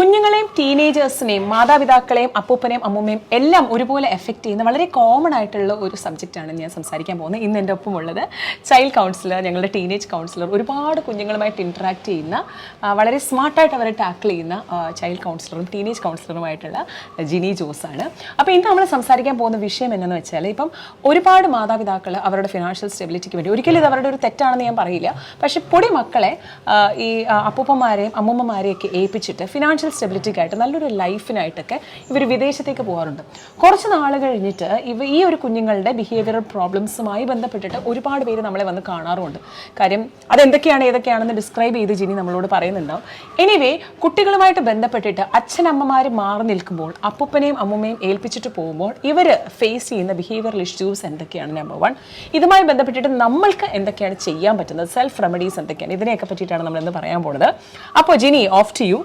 далеко കുഞ്ഞുങ്ങളെയും ടീനേജേഴ്സിനെയും മാതാപിതാക്കളെയും അപ്പൂപ്പനെയും അമ്മൂമ്മയും എല്ലാം ഒരുപോലെ എഫക്റ്റ് ചെയ്യുന്ന വളരെ കോമൺ ആയിട്ടുള്ള ഒരു സബ്ജക്റ്റാണ് ഞാൻ സംസാരിക്കാൻ പോകുന്നത്. ഇന്ന് എന്റെ ഒപ്പം ഉള്ളത് ചൈൽഡ് കൗൺസിലർ ഞങ്ങളുടെ ടീനേജ് കൗൺസിലർ ഒരുപാട് കുഞ്ഞുങ്ങളുമായിട്ട് ഇൻട്രാക്ട് ചെയ്യുന്ന വളരെ സ്മാർട്ടായിട്ട് അവരെ ടാക്കിൾ ചെയ്യുന്ന ചൈൽഡ് കൗൺസിലറും ടീനേജ് കൗൺസിലറുമായിട്ടുള്ള ജിനി ജോസാണ് അപ്പോൾ ഇന്ന് നമ്മൾ സംസാരിക്കാൻ പോകുന്ന വിഷയം എന്നു വെച്ചാൽ ഇപ്പം ഒരുപാട് മാതാപിതാക്കൾ അവരുടെ ഫിനാൻഷ്യൽ സ്റ്റെബിലിറ്റിക്ക് വേണ്ടി ഒരിക്കലും ഇത് അവരുടെ ഒരു തെറ്റാണെന്ന് ഞാൻ പറയില്ല പക്ഷേ പൊടി മക്കളെ ഈ അപ്പൂപ്പന്മാരെയും അമ്മൂമ്മമാരെയൊക്കെ ഏൽപ്പിച്ചിട്ട് ഫിനാൻഷ്യൽ സ്റ്റെബിലിറ്റിക്കായിട്ട് നല്ലൊരു ലൈഫിനായിട്ടൊക്കെ ഇവർ വിദേശത്തേക്ക് പോകാറുണ്ട് കുറച്ച് നാൾ കഴിഞ്ഞിട്ട് ഇവ ഈ ഒരു കുഞ്ഞുങ്ങളുടെ ബിഹേവിയറൽ പ്രോബ്ലംസുമായി ബന്ധപ്പെട്ടിട്ട് ഒരുപാട് പേര് നമ്മളെ വന്ന് കാണാറുമുണ്ട്. കാര്യം അതെന്തൊക്കെയാണ് ഏതൊക്കെയാണെന്ന് ഡിസ്ക്രൈബ് ചെയ്ത് ജിനി നമ്മളോട് പറയുന്നുണ്ടാവും. എനിവേ കുട്ടികളുമായിട്ട് ബന്ധപ്പെട്ടിട്ട് അച്ഛനമ്മമാർ മാറി നിൽക്കുമ്പോൾ അപ്പൂപ്പനെയും അമ്മൂമ്മയും ഏൽപ്പിച്ചിട്ട് പോകുമ്പോൾ ഇവർ ഫേസ് ചെയ്യുന്ന ബിഹേവിയറൽ ഇഷ്യൂസ് എന്തൊക്കെയാണ് നമ്പർ വൺ ഇതുമായി ബന്ധപ്പെട്ടിട്ട് നമ്മൾക്ക് എന്തൊക്കെയാണ് ചെയ്യാൻ പറ്റുന്നത്? സെൽഫ് റെമഡീസ് എന്തൊക്കെയാണ്? ഇതിനെയൊക്കെ പറ്റിയിട്ടാണ് നമ്മളെന്ന് പറയാൻ പോകുന്നത് അപ്പോൾ Jini off to you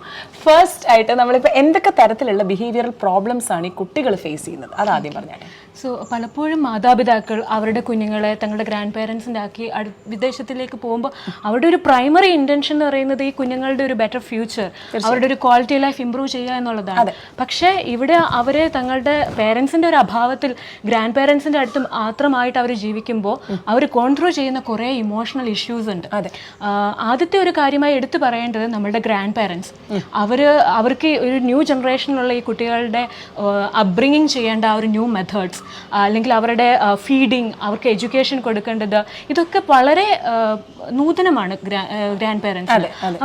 first ആയിട്ട് നമ്മളിപ്പോൾ എന്തൊക്കെ തരത്തിലുള്ള ബിഹേവിയറൽ പ്രോബ്ലംസ് ആണ് ഈ കുട്ടികൾ ഫേസ് ചെയ്യുന്നത്? അതാദ്യം പറഞ്ഞാട്ടെ സോ പലപ്പോഴും മാതാപിതാക്കൾ അവരുടെ കുഞ്ഞുങ്ങളെ തങ്ങളുടെ ഗ്രാൻഡ് പേരൻസിന്റെ ആക്കി വിദേശത്തിലേക്ക് പോകുമ്പോൾ അവരുടെ ഒരു പ്രൈമറി ഇന്റൻഷൻ എന്ന് പറയുന്നത് ഈ കുഞ്ഞുങ്ങളുടെ ഒരു ബെറ്റർ ഫ്യൂച്ചർ അവരുടെ ഒരു ക്വാളിറ്റി ലൈഫ് ഇമ്പ്രൂവ് ചെയ്യുക എന്നുള്ളതാണ്. പക്ഷേ ഇവിടെ അവരെ തങ്ങളുടെ പേരൻസിന്റെ ഒരു അഭാവത്തിൽ ഗ്രാൻഡ് പേരൻസിന്റെ അടുത്ത് മാത്രമായിട്ട് അവർ ജീവിക്കുമ്പോൾ അവർ കോൺട്രോൾ ചെയ്യുന്ന കുറേ ഇമോഷണൽ ഇഷ്യൂസ് ഉണ്ട്. അതെ. ആദ്യത്തെ ഒരു കാര്യമായി എടുത്തു പറയേണ്ടത് നമ്മുടെ ഗ്രാൻഡ് പേരൻസ് അവർ അവർക്ക് ഒരു ന്യൂ ജനറേഷനിലുള്ള ഈ കുട്ടികളുടെ അപ്ബ്രിങ്ങിങ് ചെയ്യേണ്ട ആ ഒരു ന്യൂ മെത്തേഡ്സ് അല്ലെങ്കിൽ അവരുടെ ഫീഡിങ് അവർക്ക് എഡ്യൂക്കേഷൻ കൊടുക്കേണ്ടത് ഇതൊക്കെ വളരെ നൂതനമാണ് ഗ്രാൻഡ് പേരൻസ്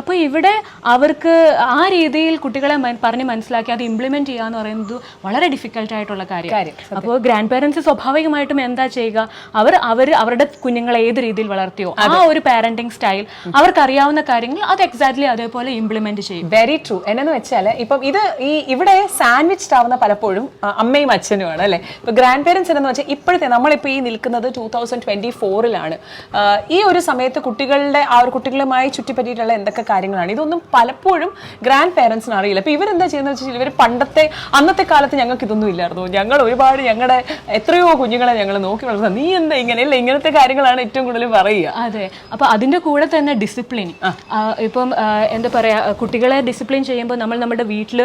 അപ്പോൾ ഇവിടെ അവർക്ക് ആ രീതിയിൽ കുട്ടികളെ പറഞ്ഞ് മനസ്സിലാക്കി അത് ഇംപ്ലിമെന്റ് ചെയ്യുക എന്ന് പറയുന്നത് വളരെ ഡിഫിക്കൽട്ട് ആയിട്ടുള്ള കാര്യം. അപ്പോൾ ഗ്രാൻഡ് പേരൻസ് സ്വാഭാവികമായിട്ടും എന്താ ചെയ്യുക? അവർ അവർ അവരുടെ കുഞ്ഞുങ്ങളെ ഏത് രീതിയിൽ വളർത്തിയോ ആ ഒരു പാരന്റിങ് സ്റ്റൈൽ അവർക്ക് അറിയാവുന്ന കാര്യങ്ങൾ അത് എക്സാക്ട്ലി അതേപോലെ ഇംപ്ലിമെന്റ് ചെയ്യും. വെരി ട്രൂ എന്നു വെച്ചാൽ ഇപ്പം ഇത് ഈ ഇവിടെ സാൻഡ്വിച്ച് ആവുന്ന പലപ്പോഴും അമ്മയും അച്ഛനുമാണ് അല്ലേ? ഇപ്പൊ ഗ്രാൻഡ് പേരൻസ് എന്ന് വെച്ചാൽ ഇപ്പോഴത്തെ നമ്മളിപ്പോൾ ഈ നിൽക്കുന്നത് ടൂ തൗസൻഡ് ട്വന്റി ഫോറിലാണ് ഈ ഒരു സമയത്ത് കുട്ടികളുടെ ആ ഒരു കുട്ടികളുമായി ചുറ്റിപ്പറ്റിയിട്ടുള്ള എന്തൊക്കെ കാര്യങ്ങളാണ്? ഇതൊന്നും പലപ്പോഴും ഗ്രാൻഡ് പേരൻസിന് അറിയില്ല. അപ്പോൾ ഇവരെന്താ ചെയ്യുന്നത് വെച്ചാൽ ഇവർ പണ്ടത്തെ അന്നത്തെ കാലത്ത് ഞങ്ങൾക്ക് ഇതൊന്നും ഇല്ലായിരുന്നു. ഞങ്ങൾ ഒരുപാട് ഞങ്ങളുടെ എത്രയോ കുഞ്ഞുങ്ങളെ ഞങ്ങൾ നോക്കി വളർത്തുന്നത്. നീ എന്താ ഇങ്ങനെ? അല്ല ഇങ്ങനത്തെ കാര്യങ്ങളാണ് ഏറ്റവും കൂടുതൽ പറയുക. അതെ. അപ്പോൾ അതിന്റെ കൂടെ തന്നെ ഡിസിപ്ലിൻ ഇപ്പം എന്താ പറയാ കുട്ടികളെ ഡിസിപ്ലിൻ ചെയ്യുമ്പോൾ നമ്മൾ നമ്മുടെ വീട്ടിൽ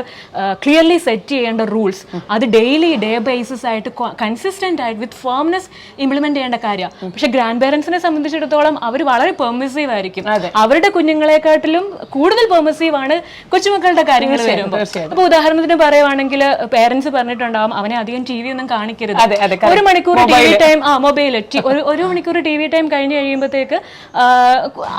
ക്ലിയർലി സെറ്റ് ചെയ്യേണ്ട റൂൾസ് അത് ഡെയിലി ഡേ ബേസിസ് ആയിട്ട് കൺസിസ്റ്റന്റ് ആയിട്ട് വിത്ത് ഫേംനെസ് ഇംപ്ലിമെന്റ് ചെയ്യേണ്ട കാര്യമാണ്. പക്ഷേ ഗ്രാൻഡ് പേരൻസിനെ സംബന്ധിച്ചിടത്തോളം അവർ വളരെ പെർമിസീവ് ആയിരിക്കും. അവരുടെ കുഞ്ഞുങ്ങളെക്കാട്ടിലും കൂടുതൽ പെർമിസീവ് ആണ് കൊച്ചുമക്കളുടെ കാര്യങ്ങൾ വരുമ്പോൾ അപ്പൊ ഉദാഹരണത്തിന് പറയുവാണെങ്കിൽ പേരൻസ് പറഞ്ഞിട്ടുണ്ടാവും അവനെ അധികം ടി വി ഒന്നും കാണിക്കരുത്. ഒരു മണിക്കൂർ ടി വി ടൈം ആ മൊബൈൽ ഒരു ഒരു മണിക്കൂർ ടി വി ടൈം കഴിഞ്ഞ് കഴിയുമ്പോഴത്തേക്ക്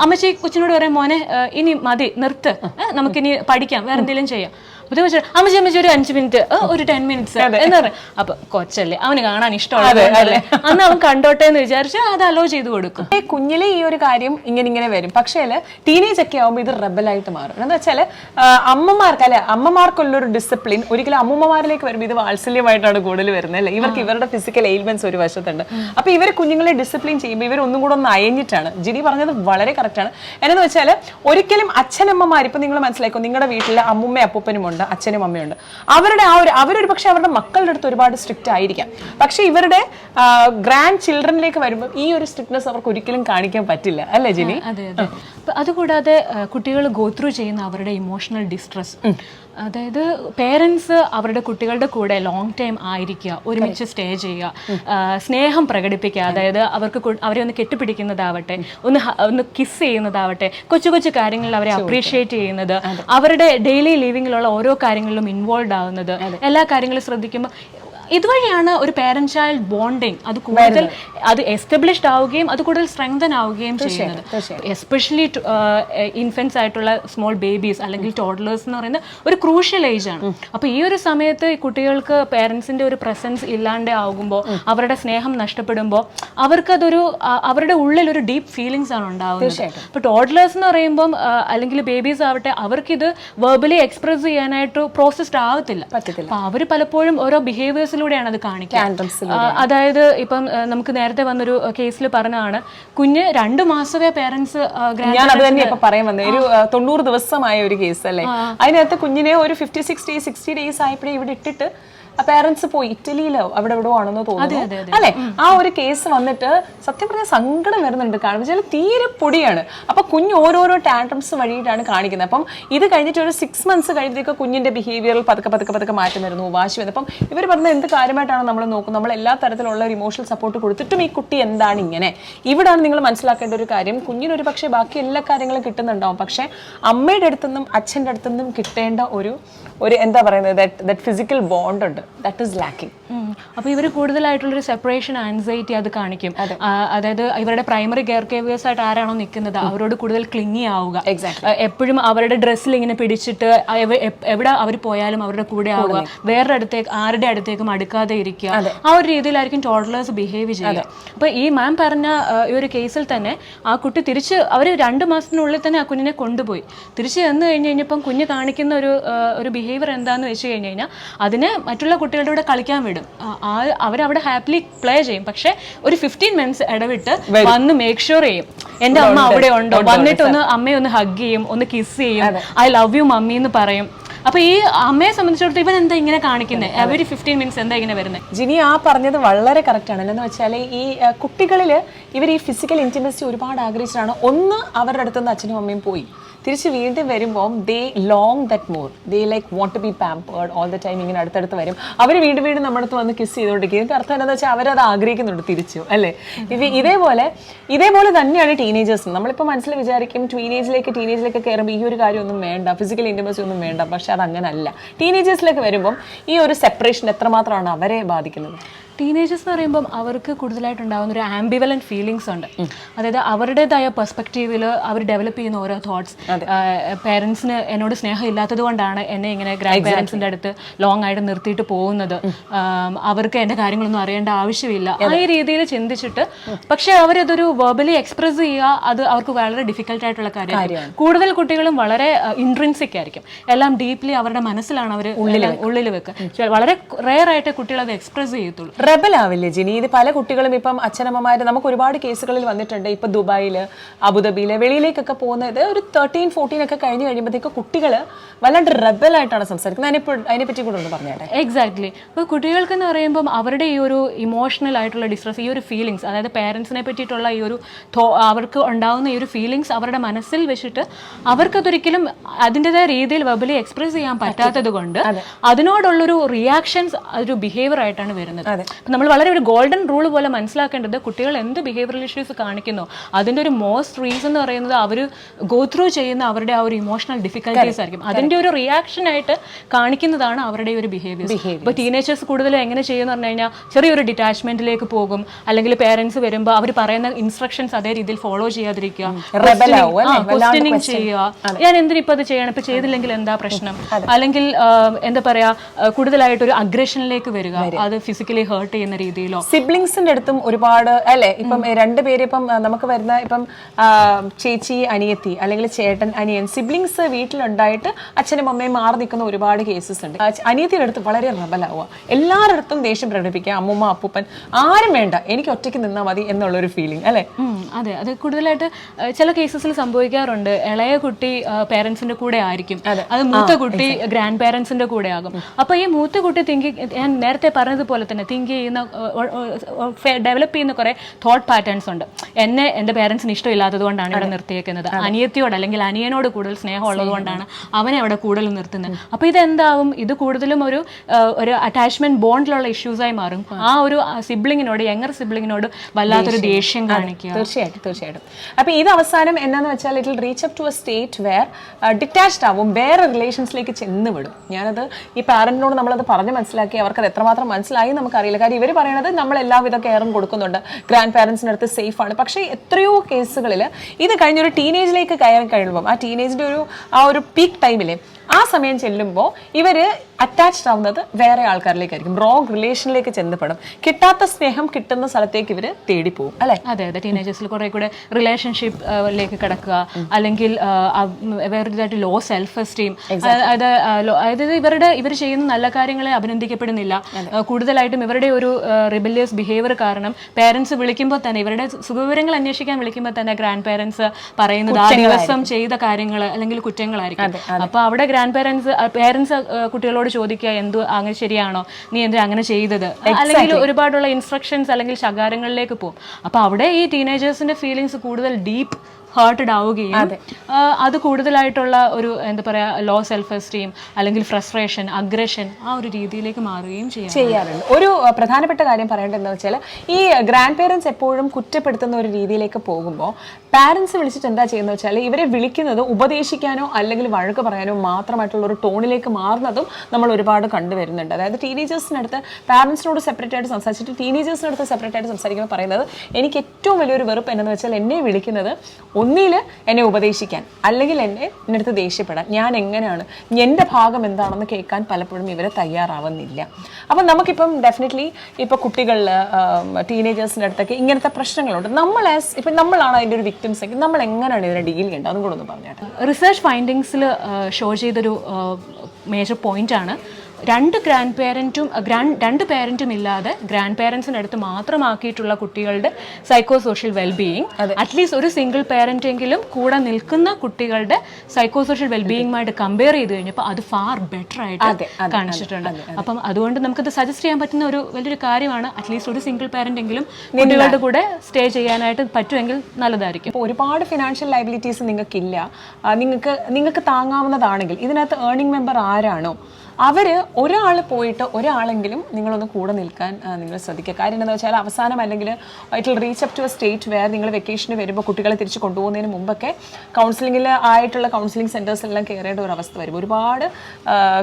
അമ്മച്ചി കൊച്ചിനോട് പറയാം മോനെ ഇനി മതി നിർത്ത്. നമുക്കിനി പഠിക്കാം വേറെ എന്തെങ്കിലും ചെയ്യാം. അപ്പൊ ചോദിച്ചു അമ്മച്ചി അമ്മച്ചി ഒരു അഞ്ച് മിനിറ്റ് ഒരു ടെൻ മിനിറ്റ്സ് എന്ന് പറയും. അപ്പൊ കൊച്ചല്ലേ അവന് കാണാൻ ഇഷ്ടമാണ് അന്ന് അവൻ കണ്ടോട്ടെ എന്ന് വിചാരിച്ച് അത് അലോ ചെയ്ത് കൊടുക്കും. ഈ കുഞ്ഞിലെ ഈ ഒരു കാര്യം ഇങ്ങനെ ഇങ്ങനെ വരും. പക്ഷേ ടീനേജ് ഒക്കെ ആകുമ്പോൾ ഇത് റെബലായിട്ട് മാറും. എന്താ വെച്ചാൽ അമ്മമാർക്ക് അല്ലെ അമ്മമാർക്കുള്ളൊരു ഡിസിപ്ലിൻ ഒരിക്കലും അമ്മമാരിലേക്ക് വരുമ്പോൾ ഇത് വാത്സല്യമായിട്ടാണ് കൂടുതൽ വരുന്നത് അല്ലേ? ഇവർക്ക് ഇവരുടെ ഫിസിക്കൽ എയിൽമെന്റ്സ് ഒരു വശത്തുണ്ട്. അപ്പൊ ഇവർ കുഞ്ഞുങ്ങളെ ഡിസിപ്ലിൻ ചെയ്യുമ്പോൾ ഇവർ ഒന്നും കൂടെ ഒന്ന് അയഞ്ഞിട്ടാണ്. ജിനി പറഞ്ഞത് വളരെ കറക്റ്റാണ് എന്നു വെച്ചാൽ ഒരിക്കലും അച്ഛനമ്മമാർ ഇപ്പൊ നിങ്ങൾ മനസ്സിലാക്കും നിങ്ങളുടെ വീട്ടിൽ അമ്മുമ്മ അപ്പൂപ്പനും ഉണ്ട് അച്ഛനും അമ്മയുണ്ട് അവരുടെ ആ ഒരു അവരൊരു പക്ഷെ അവരുടെ മക്കളുടെ അടുത്ത് ഒരുപാട് സ്ട്രിക്റ്റ് ആയിരിക്കാം. പക്ഷെ ഇവരുടെ ഗ്രാൻഡ് ചിൽഡ്രനിലേക്ക് വരുമ്പോൾ ഈ ഒരു സ്ട്രിക്ട്നെസ് അവർക്ക് ഒരിക്കലും കാണിക്കാൻ പറ്റില്ല. അല്ലേ ജിനി? അതെ അതെ. അതുകൂടാതെ കുട്ടികൾ ഗോത്രൂ ചെയ്യുന്ന അവരുടെ ഇമോഷണൽ ഡിസ്ട്രസ് അതായത് പേരൻസ് അവരുടെ കുട്ടികളുടെ കൂടെ ലോങ് ടൈം ആയിരിക്കുക ഒരുമിച്ച് സ്റ്റേ ചെയ്യുക. സ്നേഹം പ്രകടിപ്പിക്കുക. അതായത് അവർക്ക് അവരെ ഒന്ന് കെട്ടിപ്പിടിക്കുന്നതാവട്ടെ ഒന്ന് ഒന്ന് കിസ് ചെയ്യുന്നതാവട്ടെ കൊച്ചു കൊച്ചു കാര്യങ്ങളിൽ അവരെ അപ്രീഷിയേറ്റ് ചെയ്യുന്നത് അവരുടെ ഡെയിലി ലിവിങ്ങിലുള്ള ഓരോ കാര്യങ്ങളിലും ഇൻവോൾവ് ആവുന്നത് എല്ലാ കാര്യങ്ങളും ശ്രദ്ധിക്കുമ്പോൾ ഇതുവഴിയാണ് ഒരു പേരന്റ് ചൈൽഡ് ബോണ്ടിങ് അത് കൂടുതൽ അത് എസ്റ്റാബ്ലിഷ്ഡ് ആവുകയും അത് കൂടുതൽ സ്ട്രെങ്തൻ ആവുകയും ചെയ്യുന്നത്. എസ്പെഷ്യലി ഇൻഫൻസ് ആയിട്ടുള്ള സ്മോൾ ബേബീസ് അല്ലെങ്കിൽ ടോഡ്ലേഴ്സ് എന്ന് പറയുന്ന ഒരു ക്രൂഷ്യൽ ഏജ് ആണ്. അപ്പൊ ഈ ഒരു സമയത്ത് കുട്ടികൾക്ക് പേരൻസിന്റെ ഒരു പ്രസൻസ് ഇല്ലാണ്ട് ആകുമ്പോൾ അവരുടെ സ്നേഹം നഷ്ടപ്പെടുമ്പോൾ അവർക്കതൊരു അവരുടെ ഉള്ളിൽ ഒരു ഡീപ്പ് ഫീലിങ്സ് ആണ് ഉണ്ടാവുന്നത്. അപ്പൊ ടോഡ്ലേഴ്സ് എന്ന് പറയുമ്പം ആ, അല്ലെങ്കിൽ ബേബീസ് ആവട്ടെ അവർക്കിത് വെർബലി എക്സ്പ്രസ് ചെയ്യാനായിട്ട് പ്രോസസ്ഡ് ആവത്തില്ല. പറ്റത്തില്ല. അപ്പൊ അവർ പലപ്പോഴും ഓരോ ബിഹേവിയേഴ്സിലൂടെയാണ് അത് കാണിക്കുക. അതായത് ഇപ്പം നമുക്ക് നേരത്തെ വന്നൊരു കേസിൽ പറഞ്ഞതാണ് കുഞ്ഞ് രണ്ടു മാസമേ പേരൻസ് ഞാൻ അത് തന്നെ ഇപ്പൊ പറയാൻ വന്നത് ഒരു തൊണ്ണൂറ് ദിവസമായ ഒരു കേസ് അല്ലേ? അതിനകത്ത് കുഞ്ഞിനെ ഒരു fifty six days sixty days ആയപ്പോഴേ ഇവിടെ ഇട്ടിട്ട് പേരൻസ് പോയി ഇറ്റലിയിലോ അവിടെ എവിടെ ആണെന്ന് തോന്നുന്നു. അല്ലെ? ആ ഒരു കേസ് വന്നിട്ട് സത്യം പറഞ്ഞാൽ സങ്കടം വരുന്നുണ്ട് കാരണം വെച്ചാൽ തീരെ പൊടിയാണ്. അപ്പൊ കുഞ്ഞ് ഓരോരോ ടാൻട്രംസ് വഴിയിട്ടാണ് കാണിക്കുന്നത്. അപ്പം ഇത് കഴിഞ്ഞിട്ട് ഒരു സിക്സ് മന്ത്സ് കഴിഞ്ഞിട്ടൊക്കെ കുഞ്ഞിന്റെ ബിഹേവിയറിൽ പതുക്കെ പതുക്കെ പതുക്കെ മാറ്റം വരുന്നു. വാശി വരുന്നു. അപ്പം ഇവർ പറഞ്ഞ എന്ത് കാര്യമായിട്ടാണ് നമ്മൾ നോക്കുന്നത്? നമ്മൾ എല്ലാ തരത്തിലുള്ള ഒരു ഇമോഷണൽ സപ്പോർട്ട് കൊടുത്തിട്ടും ഈ കുട്ടി എന്താണ് ഇങ്ങനെ? ഇവിടാണ് നിങ്ങൾ മനസ്സിലാക്കേണ്ട ഒരു കാര്യം. കുഞ്ഞിനൊരു പക്ഷേ ബാക്കി എല്ലാ കാര്യങ്ങളും കിട്ടുന്നുണ്ടാവും. പക്ഷേ അമ്മയുടെ അടുത്തുനിന്നും അച്ഛന്റെ അടുത്തുനിന്നും കിട്ടേണ്ട ഒരു ഒരു എന്താ പറയുന്നത് ദറ്റ് ഫിസിക്കൽ ബോണ്ട് ഉണ്ട്. that is lacking. അപ്പോൾ ഇവർ കൂടുതലായിട്ടുള്ളൊരു സെപ്പറേഷൻ ആൻസൈറ്റി അത് കാണിക്കും. അതായത് ഇവരുടെ പ്രൈമറി കെയർ കേവേഴ്സ് ആയിട്ട് ആരാണോ നിൽക്കുന്നത് അവരോട് കൂടുതൽ ക്ലിങ്ങി ആവുക. എപ്പോഴും അവരുടെ ഡ്രസ്സിൽ ഇങ്ങനെ പിടിച്ചിട്ട് എവിടെ അവർ പോയാലും അവരുടെ കൂടെ ആവുക. വേറെ അടുത്തേക്ക് ആരുടെ അടുത്തേക്കും അടുക്കാതെ ഇരിക്കുക. ആ ഒരു രീതിയിലായിരിക്കും ടോഡ്ലേഴ്സ് ബിഹേവ് ചെയ്യുക. അപ്പോൾ ഈ മാം പറഞ്ഞ ഈ ഒരു കേസിൽ തന്നെ ആ കുട്ടി തിരിച്ച് അവർ രണ്ട് മാസത്തിനുള്ളിൽ തന്നെ ആ കുഞ്ഞിനെ കൊണ്ടുപോയി. തിരിച്ച് ചെന്ന് കഴിഞ്ഞ് കഴിഞ്ഞപ്പം കുഞ്ഞ് കാണിക്കുന്ന ഒരു ഒരു ബിഹേവിയർ എന്താണെന്ന് വെച്ച് കഴിഞ്ഞ് കഴിഞ്ഞാൽ അതിന് മറ്റുള്ള കുട്ടികളുടെ കൂടെ കളിക്കാൻ വിടും. ആ, ആ അവരവിടെ ഹാപ്പിലി പ്ലേ ചെയ്യും. പക്ഷെ ഒരു ഫിഫ്റ്റീൻ മിനിറ്റ്സ് ഇടവിട്ട് വന്ന് മേക്ക് ഷുവർ ചെയ്യും. എന്റെ അമ്മ അവിടെ ഉണ്ടോ വന്നിട്ട് ഒന്ന് അമ്മയെ ഒന്ന് ഹഗ് ചെയ്യും ഒന്ന് കിസ് ചെയ്യും. ഐ ലവ് യു മമ്മി എന്ന് പറയും. അപ്പൊ ഈ അമ്മയെ സംബന്ധിച്ചിടത്തോളം ഇവൻ എന്താ ഇങ്ങനെ കാണിക്കുന്നത് എവരി ഫിഫ്റ്റീൻ മിനിറ്റ്സ് എന്താ ഇങ്ങനെ വരുന്നത് ജിനി ആ പറഞ്ഞത് വളരെ കറക്റ്റ് ആണ്. എന്താണെന്ന് വെച്ചാൽ ഈ കുട്ടികളിൽ ഇവർ ഈ ഫിസിക്കൽ ഇന്റിമസി ഒരുപാട് ആഗ്രഹിച്ചിട്ടാണ്. ഒന്ന് അവരുടെ അടുത്തുനിന്ന് അച്ഛനും അമ്മയും പോയി. തിരിച്ച് വീണ്ടും വരുമ്പോൾ they long that more they like won't to be pampered all the time ഇങ്ങനെ അടുത്തടുത്ത് വരും. അവർ വീണ്ടും വീണ്ടും നമ്മുടെ അടുത്ത് വന്ന് കിസ് ചെയ്തുകൊണ്ടിരിക്കും. എനിക്ക് അർത്ഥം എന്താണെന്ന് വെച്ചാൽ അവരത് ആഗ്രഹിക്കുന്നുണ്ട് തിരിച്ചു അല്ലേ? ഇത് ഇതേപോലെ ഇതേപോലെ തന്നെയാണ് ടീനേജേഴ്സും നമ്മളിപ്പോൾ മനസ്സിൽ വിചാരിക്കും ടീനേജിലേക്ക് ടീനേജിലേക്ക് കയറുമ്പോൾ ഈ ഒരു കാര്യമൊന്നും വേണ്ട. ഫിസിക്കൽ ഇന്റിമസി ഒന്നും വേണ്ട. പക്ഷെ അത് അങ്ങനല്ല ടീനേജേഴ്സിലേക്ക് വരുമ്പം ഈ ഒരു സെപ്പറേഷൻ എത്രമാത്രമാണ് അവരെ ബാധിക്കുന്നത്? ടീനേജേഴ്സ് എന്ന് പറയുമ്പം അവർക്ക് കൂടുതലായിട്ട് ഉണ്ടാകുന്ന ഒരു ആംബിവലന്റ് ഫീലിങ്സ് ഉണ്ട്. അതായത് അവരുടേതായ പെർസ്പെക്റ്റീവിൽ അവർ ഡെവലപ്പ് ചെയ്യുന്ന ഓരോ തോട്ട്സ് പേരൻസിന് എന്നോട് സ്നേഹം ഇല്ലാത്തത് കൊണ്ടാണ് എന്നെ ഇങ്ങനെ ഗ്രാൻഡ് പേരൻസിന്റെ അടുത്ത് ലോങ് ആയിട്ട് നിർത്തിയിട്ട് പോകുന്നത്. അവർക്ക് എന്റെ കാര്യങ്ങളൊന്നും അറിയേണ്ട ആവശ്യമില്ല. ആ രീതിയിൽ ചിന്തിച്ചിട്ട് പക്ഷേ അവരതൊരു വെർബലി എക്സ്പ്രസ് ചെയ്യുക അത് അവർക്ക് വളരെ ഡിഫിക്കൽട്ട് ആയിട്ടുള്ള കാര്യമാണ്. കൂടുതൽ കുട്ടികളും വളരെ ഇൻട്രിൻസിക് ആയിരിക്കും. എല്ലാം ഡീപ്ലി അവരുടെ മനസ്സിലാണ് അവർ ഉള്ളിൽ വെക്കുക. വളരെ റെയർ ആയിട്ട് കുട്ടികൾ അത് എക്സ്പ്രസ് ചെയ്യത്തുള്ളൂ. റെബൽ ആവില്ലേ ജിനി? ഇത് പല കുട്ടികളും ഇപ്പം അച്ഛനമ്മമാര് നമുക്ക് ഒരുപാട് കേസുകളിൽ വന്നിട്ടുണ്ട്. ഇപ്പം ദുബായിൽ അബുദാബിയിൽ വെളിയിലേക്കൊക്കെ പോകുന്നത് ഒരു തേർട്ടീൻ ഫോർട്ടീൻ ഒക്കെ കഴിഞ്ഞ് കഴിയുമ്പോഴത്തേക്ക് കുട്ടികൾ വല്ലാണ്ട് റബലായിട്ടാണ് സംസാരിക്കുന്നത്. അതിനെ അതിനെപ്പറ്റി കൂടെ ഒന്ന് പറഞ്ഞേട്ടെ. എക്സാക്ട്ലി അപ്പോൾ കുട്ടികൾക്ക് എന്ന് പറയുമ്പം അവരുടെ ഈ ഒരു ഇമോഷണൽ ആയിട്ടുള്ള ഡിസ്ട്രസ് ഈ ഒരു ഫീലിങ്സ് അതായത് പേരൻസിനെ പറ്റിയിട്ടുള്ള ഈ ഒരു അവർക്ക് ഉണ്ടാകുന്ന ഈ ഒരു ഫീലിങ്സ് അവരുടെ മനസ്സിൽ വെച്ചിട്ട് അവർക്കതൊരിക്കലും അതിന്റെതായ രീതിയിൽ വെബലി എക്സ്പ്രസ് ചെയ്യാൻ പറ്റാത്തത് കൊണ്ട് അതിനോടുള്ളൊരു റിയാക്ഷൻസ് ഒരു ബിഹേവിയർ ആയിട്ടാണ് വരുന്നത്. അപ്പം നമ്മൾ വളരെ ഒരു ഗോൾഡൻ റൂൾ പോലെ മനസ്സിലാക്കേണ്ടത് കുട്ടികൾ എന്ത് ബിഹേവിയറൽ ഇഷ്യൂസ് കാണിക്കുന്നു. അതിന്റെ ഒരു മോസ്റ്റ് റീസൺ എന്ന് പറയുന്നത് അവർ ഗോ ത്രൂ ചെയ്യുന്ന അവരുടെ ആ ഒരു ഇമോഷണൽ ഡിഫിക്കൽട്ടീസ് ആയിരിക്കും. അതിന്റെ ഒരു റിയാക്ഷൻ ആയിട്ട് കാണിക്കുന്നതാണ് അവരുടെ ഒരു ബിഹേവിയർ ഇപ്പോൾ ടീനേജേഴ്സ് കൂടുതലും എങ്ങനെ ചെയ്യുമെന്ന് പറഞ്ഞു കഴിഞ്ഞാൽ ചെറിയൊരു ഡിറ്റാച്ച്മെന്റിലേക്ക് പോകും. അല്ലെങ്കിൽ പേരൻസ് വരുമ്പോൾ അവർ പറയുന്ന ഇൻസ്ട്രക്ഷൻസ് അതേ രീതിയിൽ ഫോളോ ചെയ്യാതിരിക്കുക. ക്വസ്റ്റ്യനിങ് ചെയ്യുക. ഞാൻ എന്തിനിപ്പോൾ അത് ചെയ്യണം? ഇപ്പോൾ ചെയ്തില്ലെങ്കിൽ എന്താ പ്രശ്നം? അല്ലെങ്കിൽ എന്താ പറയുക കൂടുതലായിട്ടൊരു കൂടുതലായിട്ട് ഒരു അഗ്രഷനിലേക്ക് വരിക. അത് ഫിസിക്കലി ഹേർട്ട് ചെയ്യുന്ന രീതിയിലോ? സിബ്ലിങ്സിന്റെ അടുത്തും ഒരുപാട് അല്ലെ? ഇപ്പം രണ്ടുപേര് ഇപ്പം നമുക്ക് വരുന്ന ഇപ്പം ചേച്ചി അനിയത്തി അല്ലെങ്കിൽ ചേട്ടൻ അനിയൻ സിബ്ലിങ്സ് വീട്ടിലുണ്ടായിട്ട് അച്ഛനും അമ്മയും മാറി നിൽക്കുന്ന ഒരുപാട് കേസസ് ഉണ്ട്. അനിയത്തിയുടെ അടുത്ത് വളരെ റബലാവുക എല്ലാവരുടെ അടുത്തും ദേഷ്യം പ്രകടിപ്പിക്കുക. അമ്മൂമ്മ അപ്പൂപ്പൻ ആരും വേണ്ട. എനിക്ക് ഒറ്റയ്ക്ക് നിന്നാൽ മതി എന്നുള്ളൊരു ഫീലിംഗ് അല്ലെ? അതെ. അത് കൂടുതലായിട്ട് ചില കേസസിൽ സംഭവിക്കാറുണ്ട്. ഇളയ കുട്ടി പേരൻസിന്റെ കൂടെ ആയിരിക്കും. അത്. മൂത്ത കുട്ടി ഗ്രാൻഡ് പേരൻസിന്റെ കൂടെ ആകും. അപ്പൊ ഈ മൂത്ത കുട്ടി തിങ്കി ഞാൻ നേരത്തെ പറഞ്ഞതുപോലെ തന്നെ തിങ്ക് ചെയ്യുന്ന ഡെവലപ്പ് ചെയ്യുന്ന കുറെ തോട്ട് പാറ്റേൺസ് ഉണ്ട്. എന്നെ എന്റെ പേരൻസിന് ഇഷ്ടമില്ലാത്തത് കൊണ്ടാണ് ഇവിടെ നിർത്തിയേക്കുന്നത്. അനിയത്തിയോട് അല്ലെങ്കിൽ അനിയനോട് കൂടുതൽ സ്നേഹം. ഉള്ളത് കൊണ്ടാണ് അവനെ അവിടെ കൂടുതൽ നിർത്തുന്നത്. അപ്പൊ ഇതെന്താവും? ഇത് കൂടുതലും ഒരു ഒരു അറ്റാച്ച്മെന്റ് ബോണ്ടിലുള്ള ഇഷ്യൂസായി മാറും. ആ. ഒരു സിബ്ലിങ്ങിനോട് യങ്ങർ സിബ്ലിങ്ങിനോട് വല്ലാത്തൊരു ദേഷ്യം. കാണിക്കുക. തീർച്ചയായിട്ടും തീർച്ചയായിട്ടും. അപ്പോൾ ഇത് അവസാനം എന്നാന്ന് വെച്ചാൽ it reach up to a state where detached ആവും. വേറെ റിലേഷൻസിലേക്ക് ചെന്ന് വിടും. ഞാനത് ഈ പാരന്റിനോട് നമ്മളത് പറഞ്ഞ് മനസ്സിലാക്കി അവർക്ക് അത് എത്രമാത്രം മനസ്സിലായി നമുക്കറിയില്ല. കാര്യം ഇവർ പറയണത് നമ്മൾ എല്ലാവിധ കെയറും കൊടുക്കുന്നുണ്ട്. ഗ്രാൻഡ് പാരൻസിന്റെ അടുത്ത് സേഫ് ആണ്. പക്ഷേ എത്രയോ കേസുകളിൽ ഇത് കഴിഞ്ഞൊരു ടീനേജിലേക്ക് കയറി കഴിയുമ്പം ആ ടീനേജിന്റെ ഒരു ആ ഒരു പീക്ക് ടൈമിൽ ആ സമയം ചെല്ലുമ്പോൾ ഇവർ അറ്റാച്ച്ഡ് ആവുന്നത് വേറെ ആൾക്കാരിലേക്കായിരിക്കും. റോങ് റിലേഷനിലേക്ക് ചെന്നപ്പെടും. കിട്ടാത്ത സ്നേഹം കിട്ടുന്ന സ്ഥലത്തേക്ക് തേടി പോകും അല്ലെ? അതെ അതെ. ടീനേജേഴ്സിൽ കുറെ കൂടെ റിലേഷൻഷിപ്പിലേക്ക് കിടക്കുക. അല്ലെങ്കിൽ വേറൊരിതായിട്ട് ലോ സെൽഫ് എസ്റ്റീം അത് അതായത് ഇവരുടെ ഇവർ ചെയ്യുന്ന നല്ല കാര്യങ്ങളെ അഭിനന്ദിക്കപ്പെടുന്നില്ല. കൂടുതലായിട്ടും ഇവരുടെ ഒരു റിബല്യസ് ബിഹേവിയർ കാരണം പേരൻസ് വിളിക്കുമ്പോൾ തന്നെ ഇവരുടെ സുഖവിവരങ്ങൾ അന്വേഷിക്കാൻ വിളിക്കുമ്പോൾ തന്നെ ഗ്രാൻഡ് പേരൻസ് പറയുന്നത് ആ ദിവസം ചെയ്ത കാര്യങ്ങൾ അല്ലെങ്കിൽ കുറ്റങ്ങളായിരിക്കും. അപ്പോൾ അവിടെ ഗ്രാൻഡ് പേരൻസ് പേരൻസ് കുട്ടികളോട് ചോദിക്കുക എന്തു അങ്ങനെ ശരിയാണോ? നീ എന്തിനാ അങ്ങനെ ചെയ്തത്? അല്ലെങ്കിൽ ഒരുപാടുള്ള ഇൻസ്ട്രക്ഷൻസ് അല്ലെങ്കിൽ ശകാരങ്ങളിലേക്ക് പോകും. അപ്പോൾ അവിടെ ഈ ടീനേജേഴ്സിന്റെ ഫീലിങ്സ് കൂടുതൽ ഡീപ്പ് ഹേർട്ടഡ് ആവുകയും അത്. കൂടുതലായിട്ടുള്ള ഒരു എന്താ പറയാ ലോ സെൽഫ് എസ്റ്റീം അല്ലെങ്കിൽ ഫ്രസ്ട്രേഷൻ അഗ്രഷൻ ആ ഒരു രീതിയിലേക്ക് മാറുകയും ചെയ്യാം ചെയ്യാറുണ്ട്. ഒരു പ്രധാനപ്പെട്ട കാര്യം പറയേണ്ടത് എന്താ വെച്ചാൽ ഈ ഗ്രാൻഡ് പേരൻസ് എപ്പോഴും കുറ്റപ്പെടുത്തുന്ന ഒരു രീതിയിലേക്ക് പോകുമ്പോൾ പാരൻസ് വിളിച്ചിട്ട് എന്താ ചെയ്യുന്നത് വെച്ചാൽ ഇവരെ വിളിക്കുന്നത് ഉപദേശിക്കാനോ അല്ലെങ്കിൽ വഴക്ക് പറയാനോ മാത്രമായിട്ടുള്ള ഒരു ടോണിലേക്ക് മാറുന്നതും നമ്മൾ ഒരുപാട് കണ്ടുവരുന്നുണ്ട്. അതായത് ടീനേജേഴ്സിനടുത്ത് പാരൻസിനോട് സെപ്പറേറ്റ് ആയിട്ട് സംസാരിച്ചിട്ട് ടീനേജേഴ്സിനടുത്ത് സെപ്പറേറ്റ് ആയിട്ട് സംസാരിക്കുമ്പോൾ പറയുന്നത് എനിക്ക് ഏറ്റവും വലിയൊരു വെറുപ്പ് എന്നു വെച്ചാൽ എന്നെ വിളിക്കുന്നത് ഒന്നിൽ എന്നെ ഉപദേശിക്കാൻ അല്ലെങ്കിൽ എന്നെ എന്റെ ദേഷ്യപ്പെടാൻ. ഞാൻ എങ്ങനെയാണ്? എന്റെ ഭാഗം എന്താണെന്ന് കേൾക്കാൻ പലപ്പോഴും ഇവരെ തയ്യാറാവുന്നില്ല. അപ്പം നമുക്കിപ്പം ഡെഫിനറ്റ്ലി ഇപ്പോൾ കുട്ടികളിൽ ടീനേജേഴ്സിന്റെ അടുത്തൊക്കെ ഇങ്ങനത്തെ പ്രശ്നങ്ങളുണ്ട്. നമ്മൾ ആസ് ഇപ്പം നമ്മളാണ് അതിന്റെ ഒരു വിക്ടിംസ് എങ്കിൽ നമ്മൾ എങ്ങനെയാണ് ഇതിനെ ഡീൽ ചെയ്യേണ്ടത്? അതും കൂടെ ഒന്ന് പറഞ്ഞേട്ടെ. റിസർച്ച് ഫൈൻഡിങ്സിൽ ഷോ ചെയ്തൊരു മേജർ പോയിന്റാണ് രണ്ട് ഗ്രാൻഡ് പേരന്റും ഗ്രാൻഡ് രണ്ട് പേരന്റും ഇല്ലാതെ ഗ്രാൻഡ് പേരൻസിനടുത്ത് മാത്രമാക്കിയിട്ടുള്ള കുട്ടികളുടെ psycho social wellbeing at least ഒരു സിംഗിൾ പേരന്റ് എങ്കിലും കൂടെ നിൽക്കുന്ന കുട്ടികളുടെ സൈക്കോ സോഷ്യൽ വെൽബീയിങ്ങുമായിട്ട് കമ്പയർ ചെയ്ത് കഴിഞ്ഞപ്പോൾ അത് ഫാർ ബെറ്റർ ആയിട്ട് കാണിച്ചിട്ടുണ്ട്. അപ്പം അതുകൊണ്ട് നമുക്കത് സജസ്റ്റ് ചെയ്യാൻ പറ്റുന്ന ഒരു വലിയൊരു കാര്യമാണ്. അറ്റ്ലീസ്റ്റ് ഒരു സിംഗിൾ പേരന്റ് എങ്കിലും കുട്ടികളുടെ കൂടെ സ്റ്റേ ചെയ്യാനായിട്ട് പറ്റുമെങ്കിൽ നല്ലതായിരിക്കും. ഇപ്പോൾ ഒരുപാട് ഫിനാൻഷ്യൽ ലൈബിലിറ്റീസ് നിങ്ങൾക്കില്ല. നിങ്ങൾക്ക് നിങ്ങൾക്ക് താങ്ങാവുന്നതാണെങ്കിൽ ഇതിനകത്ത് ഏർണിംഗ് മെമ്പർ ആരാണോ? അവർ ഒരാൾ പോയിട്ട് ഒരാളെങ്കിലും നിങ്ങളൊന്ന് കൂടെ നിൽക്കാൻ നിങ്ങൾ ശ്രദ്ധിക്കുക. കാര്യം എന്താണെന്ന് വെച്ചാൽ അവസാനം അല്ലെങ്കിൽ it will reach up to a state where നിങ്ങൾ വെക്കേഷന് വരുമ്പോൾ കുട്ടികളെ തിരിച്ച് കൊണ്ടുപോകുന്നതിന് മുമ്പൊക്കെ കൗൺസിലിംഗിൽ ആയിട്ടുള്ള കൗൺസിലിംഗ് സെന്റേഴ്സിലെല്ലാം കയറേണ്ട ഒരു അവസ്ഥ വരും. ഒരുപാട്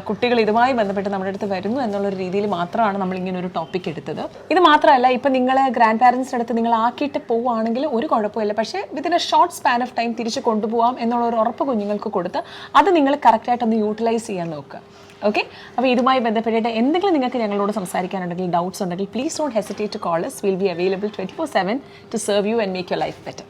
കുട്ടികൾ ഇതുമായി ബന്ധപ്പെട്ട് നമ്മുടെ അടുത്ത് വരുന്നു എന്നുള്ളൊരു രീതിയിൽ മാത്രമാണ് നമ്മൾ ഇങ്ങനെ ഒരു ടോപ്പിക് എടുത്തത്. ഇത് മാത്രമല്ല ഇപ്പം നിങ്ങൾ ഗ്രാൻഡ് പാരൻസിന്റെ അടുത്ത് നിങ്ങൾ ആക്കിയിട്ട് പോവുകയാണെങ്കിൽ ഒരു കുഴപ്പമില്ല. പക്ഷേ within a short span of time തിരിച്ച് കൊണ്ടുപോകാം എന്നുള്ള ഒരു ഉറപ്പ് കുഞ്ഞുങ്ങൾക്ക് കൊടുത്ത് അത് നിങ്ങൾ കറക്റ്റായിട്ടൊന്ന് യൂട്ടിലൈസ് ചെയ്യാൻ നോക്കുക. ഓക്കെ അപ്പോൾ ഇതുമായി ബന്ധപ്പെട്ടിട്ട് എന്തെങ്കിലും നിങ്ങൾക്ക് ഞങ്ങളോട് സംസാരിക്കാനുണ്ടെങ്കിൽ ഡൗട്ട്സ് ഉണ്ടെങ്കിൽ please don't hesitate to call us will be available twenty four seven to serve you and make your life better